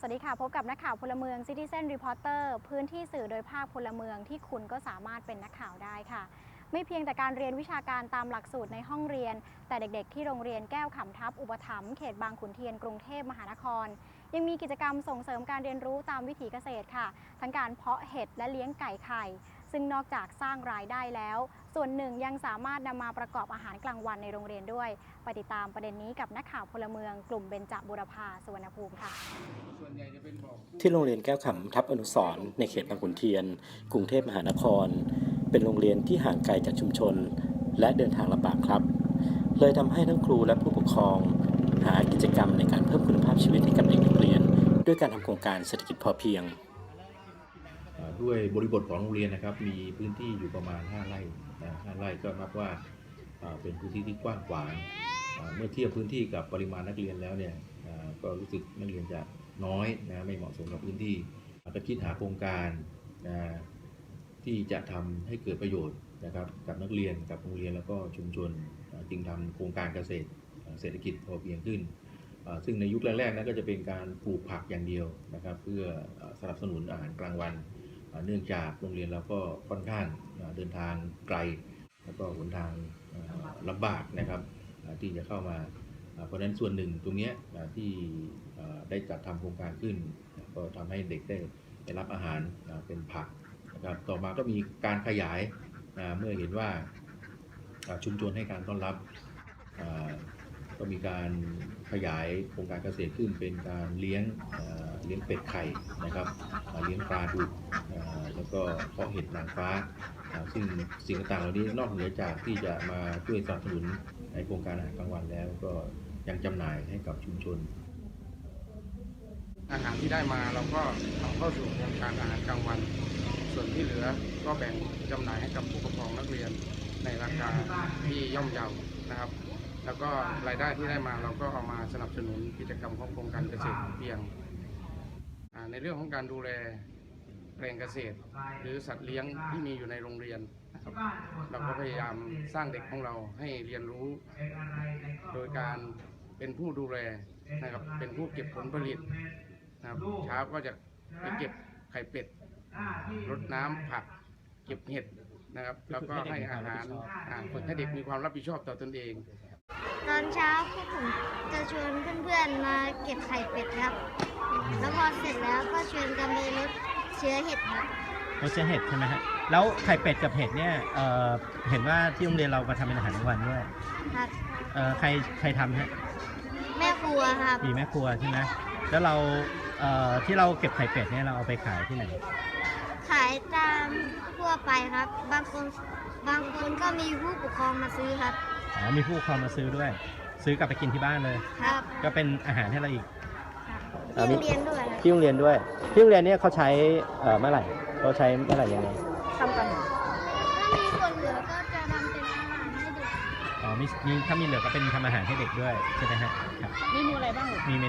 สวัสดีค่ะ พบกับนักข่าวพลเมือง Citizen Reporter พื้นที่สื่อโดยภาคพลเมืองที่คุณก็สามารถเป็นนักข่าวได้ค่ะ ไม่เพียงแต่การเรียนวิชาการตามหลักสูตรในห้องเรียน แต่เด็กๆ ที่โรงเรียนแก้วขำทับอุปถัมภ์เขตบางขุนเทียนกรุงเทพมหานคร ยังมีกิจกรรมส่งเสริมการเรียนรู้ตามวิถีเกษตรค่ะ ทั้งการเพาะเห็ดและเลี้ยงไก่ไข่ ซึ่งนอกจากสร้างรายได้แล้ว ส่วนหนึ่งยังสามารถนำมาประกอบอาหารกลางวันในโรงเรียนด้วยไปติดตามประเด็นนี้กับนักข่าวพลเมืองกลุ่มเบญจบุรพาสุวรรณภูมิค่ะ ที่โรงเรียนแก้วขำทับอนุสรในเขตบางขุนเทียน กรุงเทพมหานคร เป็นโรงเรียนที่ห่างไกลจากชุมชน และเดินทางลำบากครับ เลยทำให้ทั้งครูและผู้ปกครอง หากิจกรรมในการเพิ่มคุณภาพชีวิตให้กับเด็กนักเรียน ด้วยการทำโครงการเศรษฐกิจพอเพียง ด้วยบริบทของโรงเรียนนะครับ มีพื้นที่อยู่ประมาณ 5 ไร่นะ5ไร่ก็นับว่าเป็นพื้นที่ที่กว้างขวางเมื่อเทียบพื้นที่กับปริมาณนักเรียนแล้วเนี่ยก็รู้สึกนักเรียนจะน้อยนะไม่เหมาะสมกับพื้นที่อาจะคิดหาโครงการนะที่จะทำให้เกิดประโยชน์นะครับกับนักเรียนกับโรงเรียนแล้วก็ชุมชนจึงทำโครงการเกษตรเศรษฐกิจพอเพียงขึ้น ซึ่งในยุคแรกๆนั้นก็จะเป็นการปลูกผักอย่างเดียวนะครับ เพื่อสนับสนุนอาหารกลางวัน เนื่องจากโรงเรียนเราก็ค่อนข้างเดินทางไกล แล้วก็หนทางลำบากนะครับที่จะเข้ามา เพราะฉะนั้นส่วนหนึ่งตรงนี้ที่ได้จัดทำโครงการขึ้น ก็ทำให้เด็กได้ได้รับอาหารเป็นผักนะครับต่อมาก็มีการขยายเมื่อเห็นว่าชุมชนให้การต้อนรับก็มีการขยายโครงการเกษตรขึ้นเป็นการเลี้ยง เลี้ยงเป็ดไข่นะครับเลี้ยงปลาดุกแล้วก็เพาะเห็ดนางฟ้า ซึ่งสิ่งต่างๆเหล่านี้นอกเหนือจากที่จะมาช่วยสนับสนุนในโครงการอาหารกลางวันแล้วก็ยังจำหน่ายให้กับชุมชน อาหารที่ได้มาเราก็เอาเข้าสู่โครงการอาหารกลางวัน ส่วนที่เหลือก็แบ่งจำหน่ายให้กับผู้ปกครองนักเรียนในราคาที่ย่อมเยานะครับแล้วก็รายได้ที่ได้มาเราก็เอามาสนับสนุนกิจกรรมของโครงการเกษตรพอเพียง ในเรื่องของการดูแลแปลงเกษตร หรือสัตว์เลี้ยงที่มีอยู่ในโรงเรียนนะครับเราก็พยายามสร้างเด็กของเราให้เรียนรู้ โดยการเป็นผู้ดูแลนะครับเป็นผู้เก็บผลผลิตนะครับเช้าก็จะไปเก็บไข่เป็ดรดน้ำผัก เก็บเห็ดนะครับ แล้วก็ให้อาหารฝึกให้เด็กมีความรับผิดชอบต่อตนเอง ตอนเช้าพวกผมจะชวนเพื่อนๆมาเก็บไข่เป็ดครับ แล้วพอเสร็จแล้วก็ชวนกันไปรดเชื้อเห็ดครับรสเชเห็ดใช่ไหมฮะแล้วไข่เป็ดกับเห็ดเนี่ยเอ่อเห็นว่าที่โรงเรียนเรามาทำเป็นอาหารกลางวันด้วยครับ เอ่อใครใครทำฮะแม่ครัวครับ มีแม่ครัวใช่ไหมแล้วเราเอ่อที่เราเก็บไข่เป็ดเนี่ยเราเอาไปขายที่ไหนขายตามทั่วไปครับ บางคนบางคนก็มีผู้ปกครองมาซื้อครับ อ๋อมีผู้ปกครองมาซื้อด้วย ซื้อกลับไปกินที่บ้านเลย ครับ ก็เป็นอาหารให้เราอีก ที่โรงเรียนด้วยครับที่โรงเรียนด้วยที่โรงเรียนเนี่ยเขาใช้เอ่อเมื่อไหร่เขาใช้เมื่อไหร่ยังไงถ้ามีส่วนเหลือก็จะทำเป็นอาหารให้เด็ก อ๋อมีมีถ้ามีเหลือก็เป็นทำอาหารให้เด็กด้วยใช่ไหมฮะครับเมนูอะไรบ้างมีเมนู